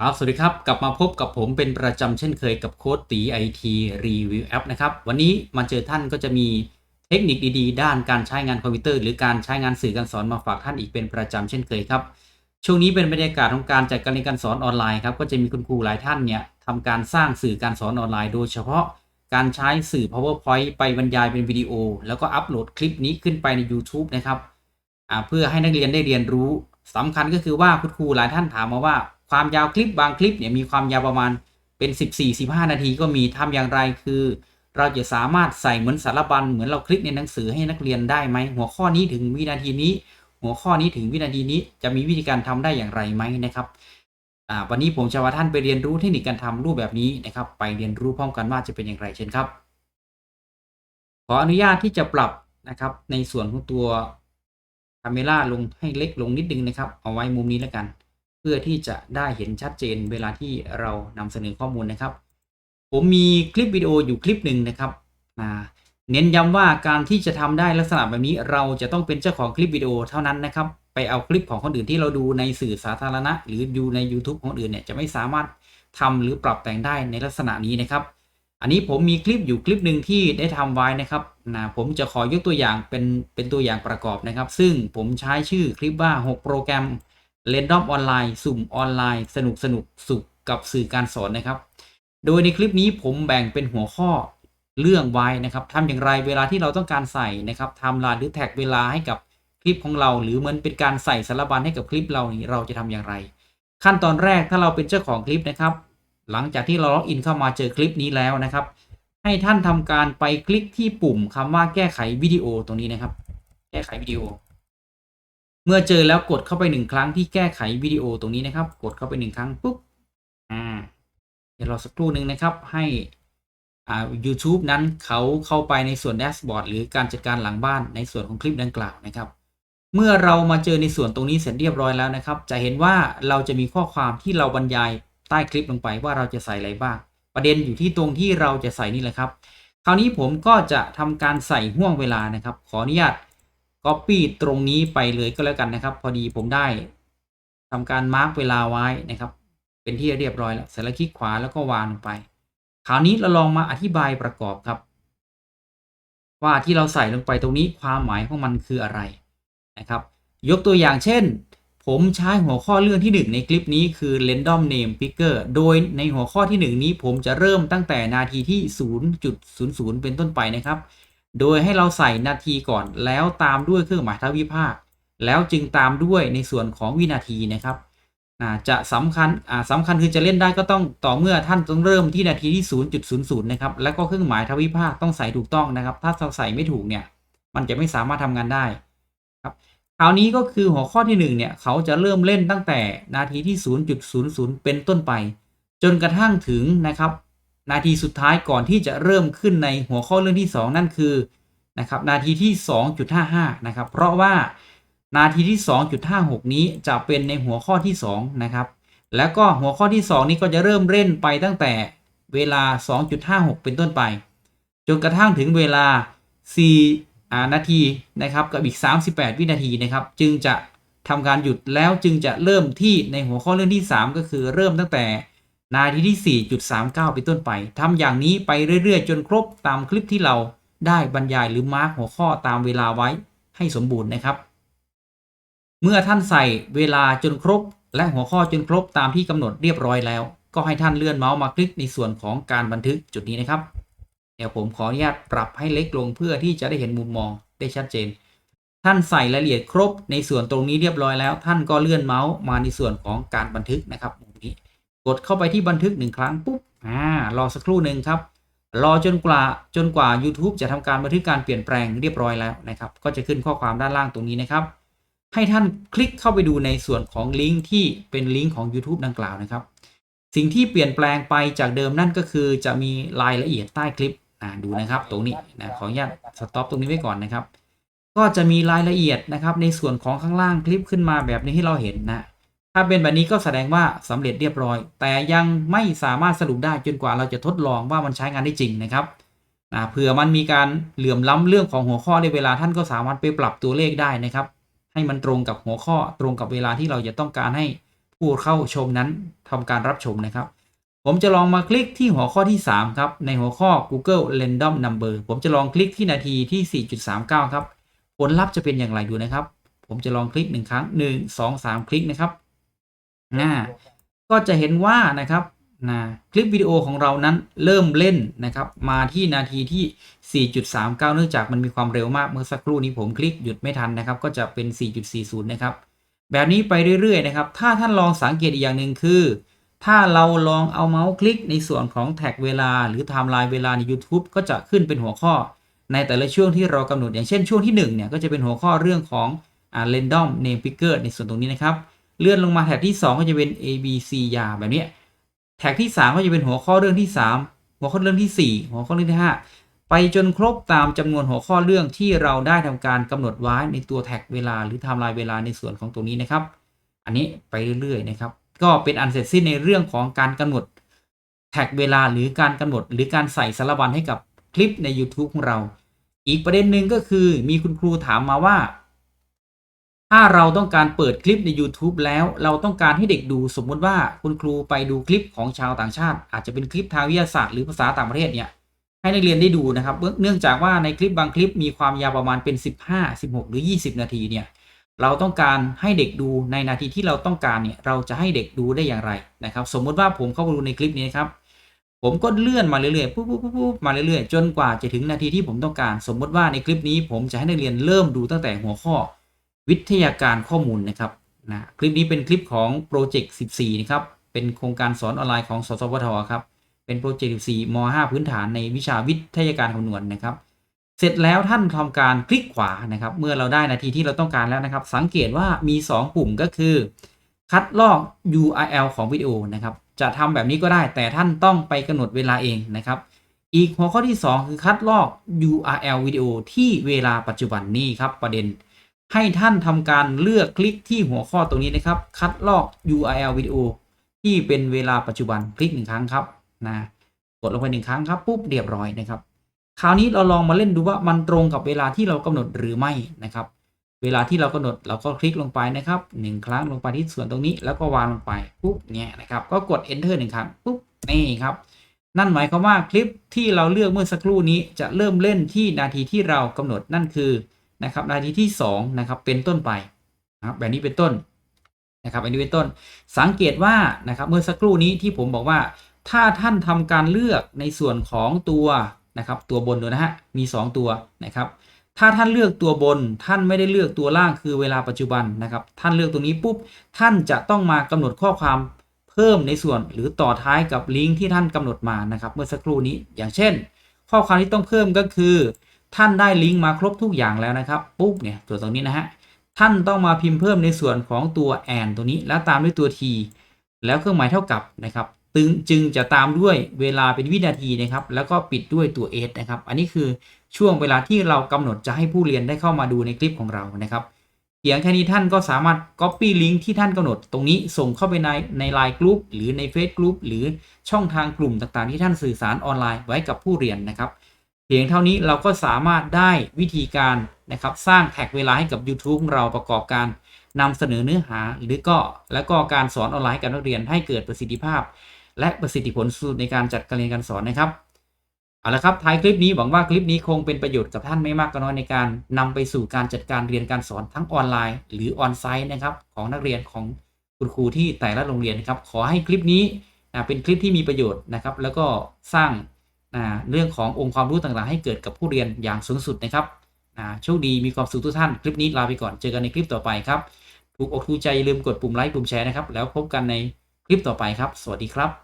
ครับ สวัสดีครับ กลับมาพบกับผมเป็นประจำเช่นเคยกับโค้ดตีไอทีรีวิวแอปนะครับ วันนี้มาเจอท่านก็จะมีเทคนิคดีๆ ด้านการใช้งานคอมพิวเตอร์ หรือการใช้งานสื่อการสอนมาฝากท่านอีกเป็นประจำเช่นเคยครับ ช่วงนี้เป็นบรรยากาศของการจัดการเรียนการสอนออนไลน์ครับ ก็จะมีคุณครูหลายท่านเนี่ยทำการสร้างสื่อการสอนออนไลน์ โดยเฉพาะการใช้สื่อ powerpoint ไปบรรยายเป็นวิดีโอ แล้วก็อัปโหลดคลิปนี้ขึ้นไปใน YouTube นะครับเพื่อให้นักเรียนได้เรียนรู้สำคัญก็คือว่าคุณครูหลายท่านถามมาว่า ความยาวคลิปบางคลิปเนี่ยมีความยาวประมาณเป็น 14-15 นาทีก็มีทำอย่างไรคือ เราจะสามารถใส่เหมือนสารบัญเหมือนเราคลิกในหนังสือให้นักเรียนได้ไหมหัวข้อนี้ถึงวินาทีนี้ หัวข้อนี้ถึงวินาทีนี้จะมีวิธีการทำได้อย่างไรไหมนะครับวันนี้ผมจะพาท่านไปเรียนรู้เทคนิคการทำรูปแบบนี้นะครับ ไปเรียนรู้พร้อมกันว่าจะเป็นอย่างไรเช่นครับ ขออนุญาตที่จะปรับนะครับ ในส่วนของตัวคาเมล่าลงให้เล็กลงนิดนึงนะครับ เอาไว้มุมนี้แล้วกัน พื่อที่จะได้เห็นชัดเจนเวลาที่เรานำเสนอข้อมูลนะครับ ผมมีคลิปวิดีโออยู่คลิปหนึ่งนะครับเน้นย้ำว่าการที่จะทำได้ลักษณะแบบนี้เราจะต้องเป็นเจ้าของคลิปวิดีโอเท่านั้นนะครับ ไปเอาคลิปของคนอื่นที่เราดูในสื่อสาธารณะ หรือดูใน YouTube ของคนอื่นเนี่ยจะไม่สามารถทำหรือปรับแต่งได้ในลักษณะนี้นะครับ อันนี้ผมมีคลิปอยู่คลิปหนึ่งที่ได้ทำไว้นะครับนะผมจะขอยกตัวอย่างเป็นเป็นตัวอย่างประกอบนะครับ ซึ่งผมใช้ชื่อคลิปว่า 6 โปรแกรม เรนดอมออนไลน์สุ่มออนไลน์สนุกสนุกสุขกับสื่อการสอนนะครับ โดยในคลิปนี้ผมแบ่งเป็นหัวข้อเรื่องไว้นะครับทำอย่างไรเวลาที่เราต้องการใส่นะครับทม์ไลน์หรือแท็กเวลาให้กับคลิปของเรา หรือเหมือนเป็นการใส่สารบัญให้กับคลิปเรานี่เราจะทำอย่างไร ขั้นตอนแรกถ้าเราเป็นเจ้าของคลิปนะครับ หลังจากที่เราล็อกอินเข้ามาเจอคลิปนี้แล้วนะครับ ให้ท่านทำการไปคลิกที่ปุ่มคำว่าแก้ไขวิดีโอตรงนี้นะครับ แก้ไขวิดีโอ เมื่อเจอแล้วกดเข้าไปหนึ่งครั้งที่แก้ไขวิดีโอตรงนี้นะครับ กดเข้าไปหนึ่งครั้งปุ๊บอ่าเดี๋ยวรอสักครู่หนึ่งนะครับให้อ่า YouTube นั้นเขาเข้าไปในส่วนแดชบอร์ดหรือการจัดการหลังบ้านในส่วนของคลิปดังกล่าวนะครับ เมื่อเรามาเจอในส่วนตรงนี้เสร็จเรียบร้อยแล้วนะครับ จะเห็นว่าเราจะมีข้อความที่เราบรรยายใต้คลิปลงไปว่าเราจะใส่อะไรบ้าง ประเด็นอยู่ที่ตรงที่เราจะใส่นี่แหละครับ คราวนี้ผมก็จะทำการใส่ห่วงเวลานะครับ ขออนุญาต Copy ตรงนี้ไปเลยก็แล้วกันนะครับ พอดีผมได้ทำการมาร์กเวลาไว้นะครับ เป็นที่เรียบร้อยแล้วเสร็จแล้วคลิกขวาแล้วก็วางลงไป คราวนี้เราลองมาอธิบายประกอบครับ ว่าที่เราใส่ลงไปตรงนี้ความหมายของมันคืออะไรนะครับ ยกตัวอย่างเช่น ผมใช้หัวข้อเรื่องที่ 1 ในคลิปนี้คือ random name picker โดยในหัวข้อที่ 1 นี้ผมจะเริ่มตั้งแต่นาทีที่ 0.00 เป็นต้นไปนะครับ โดยให้เราใส่นาทีก่อนแล้วตามด้วยเครื่องหมายทวิภาค แล้วจึงตามด้วยในส่วนของวินาทีนะครับจะสำคัญอ่าสำคัญคือจะเล่นได้ก็ต้องต่อเมื่อท่านต้องเริ่มที่นาทีที่ 0.00 นะครับ แล้วก็เครื่องหมายทวิภาคต้องใส่ถูกต้องนะครับ ถ้าเราใส่ไม่ถูกเนี่ยมันจะไม่สามารถทำงานได้ครับคราวนี้ก็คือหัวข้อที่1เนี่ยเขาจะเริ่มเล่นตั้งแต่นาทีที่ 0.00 เป็นต้นไป จนกระทั่งถึงนะครับ นาทีสุดท้ายก่อนที่จะเริ่มขึ้นในหัวข้อเรื่องที่ 2 นั่นคือนะครับนาทีที่ 2.55 นะครับ เพราะว่านาทีที่ 2.56 นี้จะเป็นในหัวข้อที่ 2 นะครับ แล้วก็หัวข้อที่ 2 นี้ก็จะเริ่มเล่นไปตั้งแต่เวลา 2.56 เป็นต้นไป จนกระทั่งถึงเวลา4านาทีนะครับกับอีก 38 วินาทีนะครับ จึงจะทำการหยุดแล้วจึงจะเริ่มที่ในหัวข้อเรื่องที่ 3 ก็คือเริ่มตั้งแต่ นาทีที่ 4.39 เป็นต้นไปทำอย่างนี้ไปเรื่อยๆ จนครบตามคลิปที่เราได้บรรยายหรือมาร์กหัวข้อตามเวลาไว้ให้สมบูรณ์นะครับ เมื่อท่านใส่เวลาจนครบ และหัวข้อจนครบตามที่กำหนดเรียบร้อยแล้ว ก็ให้ท่านเลื่อนเมาส์มาคลิกในส่วนของการบันทึกจุดนี้นะครับ เดี๋ยวผมขออนุญาตปรับให้เล็กลงเพื่อที่จะได้เห็นมุมมองได้ชัดเจน ท่านใส่รายละเอียดครบในส่วนตรงนี้เรียบร้อยแล้ว ท่านก็เลื่อนเมาส์มาในส่วนของการบันทึกนะครับ กดเข้าไปที่บันทึกหนึ่งครั้งปุ๊บอ่ารอสักครู่หนึ่งครับ รอจนกว่าจนกว่า YouTube จะทำการบันทึกการเปลี่ยนแปลงเรียบร้อยแล้วนะครับ ก็จะขึ้นข้อความด้านล่างตรงนี้นะครับ ให้ท่านคลิกเข้าไปดูในส่วนของลิงก์ที่เป็นลิงก์ของ YouTube ดังกล่าวนะครับ สิ่งที่เปลี่ยนแปลงไปจากเดิมนั่นก็คือจะมีรายละเอียดใต้คลิปอ่าดูนะครับ ตรงนี้นะขออนุญาตสต็อปตรงนี้ไว้ก่อนนะครับ ก็จะมีรายละเอียดนะครับ ในส่วนของข้างล่างคลิปขึ้นมาแบบนี้ที่เราเห็นนะ ถ้าเป็นแบบนี้ก็แสดงว่าสำเร็จเรียบร้อย แต่ยังไม่สามารถสรุปได้จนกว่าเราจะทดลองว่ามันใช้งานได้จริงนะครับนะเผื่อมันมีการเหลื่อมล้ำเรื่องของหัวข้อในเวลาท่านก็สามารถไปปรับตัวเลขได้นะครับ ให้มันตรงกับหัวข้อตรงกับเวลาที่เราจะต้องการให้ผู้เข้าชมนั้นทำการรับชมนะครับ ผมจะลองมาคลิกที่หัวข้อที่ 3 ครับ ในหัวข้อ Google Random Number ผมจะลองคลิกที่นาทีที่ 4.39 ครับ ผลลัพธ์จะเป็นอย่างไรดูนะครับ ผมจะลองคลิกหนึ่งครั้ง 1 2 3 คลิกนะครับ นะก็จะเห็นว่านะครับนะคลิปวิดีโอของเรานั้นเริ่มเล่นนะครับ มาที่นาทีที่ 4.39 เนื่องจากมันมีความเร็วมากเมื่อสักครู่นี้ผมคลิกหยุดไม่ทันนะครับ ก็จะเป็น 4.40 นะครับ แบบนี้ไปเรื่อยๆนะครับ ถ้าท่านลองสังเกตอีกอย่างหนึ่งคือ ถ้าเราลองเอาเมาส์คลิกในส่วนของแท็กเวลา หรือไทม์ไลน์เวลาใน YouTube ก็จะขึ้นเป็นหัวข้อ ในแต่ละช่วงที่เรากำหนดอย่างเช่นช่วงที่1เนี่ยก็จะเป็นหัวข้อเรื่องของอ่า random name picker ในส่วนตรงนี้นะครับ เลื่อนลงมาแท็กที่ 2 ก็จะเป็น A B C ยาแบบนี้แท็กที่ 3 ก็จะเป็นหัวข้อเรื่องที่ 3 หัวข้อเรื่องที่ 4 หัวข้อเรื่องที่ 5 ไปจนครบตามจำนวนหัวข้อเรื่องที่เราได้ทำการกำหนดไว้ในตัวแท็กเวลาหรือไทม์ไลน์เวลาในส่วนของตรงนี้นะครับ อันนี้ไปเรื่อยๆนะครับ ก็เป็นอันเสร็จสิ้นในเรื่องของการกำหนดแท็กเวลาหรือการกำหนด หรือการใส่สารบัญให้กับคลิปใน YouTube ของเรา อีกประเด็นหนึ่งก็คือมีคุณครูถามมาว่า ถ้าเราต้องการเปิดคลิปใน YouTube แล้วเราต้องการให้เด็กดูสมมุติว่าคุณครูไปดูคลิปของชาวต่างชาติ อาจจะเป็นคลิปทางวิทยาศาสตร์หรือภาษาต่างประเทศเนี่ยให้นักเรียนได้ดูนะครับเนื่องจากว่าในคลิปบางคลิปมีความยาวประมาณเป็น 15 16 หรือ 20 นาทีเนี่ยเราต้องการให้เด็กดูในนาทีที่เราต้องการเนี่ยเราจะให้เด็กดูได้อย่างไรนะครับ สมมุติว่าผมเข้ามาดูในคลิปนี้ครับผมก็เลื่อนมาเรื่อยๆปุ๊บปุ๊บปุ๊บมาเรื่อยๆ จนกว่าจะถึงนาทีที่ผมต้องการ สมมติว่าในคลิปนี้ผมจะให้นักเรียนเริ่มดูตั้งแต่หัวข้อ วิทยาการข้อมูลนะครับนะคลิปนี้เป็นคลิปของโปรเจกต์14 นะครับ เป็นโครงการสอนออนไลน์ของสสวทครับ เป็นโปรเจกต์14ม5พื้นฐานในวิชาวิทยาการคำนวณนะครับ เสร็จแล้วท่านทำการคลิกขวานะครับ เมื่อเราได้นาทีที่เราต้องการแล้วนะครับ สังเกตว่ามี 2 ปุ่มก็คือ คัดลอก URL ของวิดีโอนะครับ จะทำแบบนี้ก็ได้ แต่ท่านต้องไปกำหนดเวลาเองนะครับ อีกหัวข้อที่ 2 คือคัดลอก URL วิดีโอที่เวลาปัจจุบันนี้ครับประเด็น ให้ท่านทำการเลือกคลิกที่หัวข้อตรงนี้นะครับ คัดลอก URL วิดีโอที่เป็นเวลาปัจจุบันคลิกหนึ่งครั้งครับนะกดลงไปหนึ่งครั้งครับปุ๊บเรียบร้อยนะครับ คราวนี้เราลองมาเล่นดูว่ามันตรงกับเวลาที่เรากำหนดหรือไม่นะครับ เวลาที่เรากำหนดเราก็คลิกลงไปนะครับหนึ่งครั้งลงไปที่ส่วนตรงนี้แล้วก็วางลงไปปุ๊บเนี่ยนะครับ ก็กด enter หนึ่งครั้งปุ๊บนี่ครับ นั่นหมายความว่าคลิปที่เราเลือกเมื่อสักครู่นี้จะเริ่มเล่นที่นาทีที่เรากำหนดนั่นคือ นะครับนาทีที่2นะครับเป็นต้นไปนะครับแบบนี้เป็นต้นนะครับอันนี้เป็นต้น สังเกตว่านะครับเมื่อสักครู่นี้ที่ผมบอกว่า ถ้าท่านทำการเลือกในส่วนของตัวนะครับตัวบนดูนะฮะมี 2 ตัวนะครับ ถ้าท่านเลือกตัวบน ท่านไม่ได้เลือกตัวล่างคือเวลาปัจจุบันนะครับ ท่านเลือกตรงนี้ปุ๊บท่านจะต้องมากำหนดข้อความเพิ่มในส่วนหรือต่อท้ายกับลิงก์ที่ท่านกำหนดมานะครับ เมื่อสักครู่นี้อย่างเช่น ข้อความที่ต้องเพิ่มก็คือ ท่านได้ลิงก์มาครบทุกอย่างแล้วนะครับปุ๊บเนี่ยตัวตรงนี้นะฮะท่านต้องมาพิมพ์เพิ่มในส่วนของตัว and ตัวนี้แล้วตามด้วยตัว t แล้วเครื่องหมายเท่ากับนะครับตึงจึงจะตามด้วยเวลาเป็นวินาทีนะครับแล้วก็ปิดด้วยตัว s นะครับอันนี้คือช่วงเวลาที่เรากำหนดจะให้ผู้เรียนได้เข้ามาดูในคลิปของเรานะครับเพียงแค่นี้ท่านก็สามารถ Copy ลิงก์ที่ท่านกำหนดตรงนี้ส่งเข้าไปในใน Line Group หรือใน Face Group หรือช่องทางกลุ่มต่างๆ ที่ท่านสื่อสารออนไลน์ไว้กับผู้เรียนนะครับ เพียงเท่านี้เราก็สามารถได้วิธีการนะครับสร้างแท็กเวลาให้กับ YouTube ของเราประกอบการนำเสนอเนื้อหาหรือก็แล้วก็การสอนออนไลน์กับนักเรียนให้เกิดประสิทธิภาพ และประสิทธิผลสูตรในการจัดการเรียนการสอนนะครับเอาละครับท้ายคลิปนี้หวังว่าคลิปนี้คงเป็นประโยชน์กับท่านไม่มากก็น้อยในการนำไปสู่การจัดการเรียนการสอนทั้งออนไลน์ หรือออนไซต์นะครับของนักเรียนของคุณครูที่แต่ละโรงเรียนนะครับขอให้คลิปนี้เป็นคลิปที่มีประโยชน์นะครับแล้วก็สร้าง เรื่องขององค์ความรู้ต่างๆ ให้เกิดกับผู้เรียนอย่างสูงสุดนะครับโชคดีมีความสุขทุกท่าน คลิปนี้ลาไปก่อนเจอกันในคลิปต่อไปครับถูกอกถูกใจอย่าลืมกดปุ่มไลค์ปุ่มแชร์นะครับแล้วพบกันในคลิปต่อไปครับ สวัสดีครับ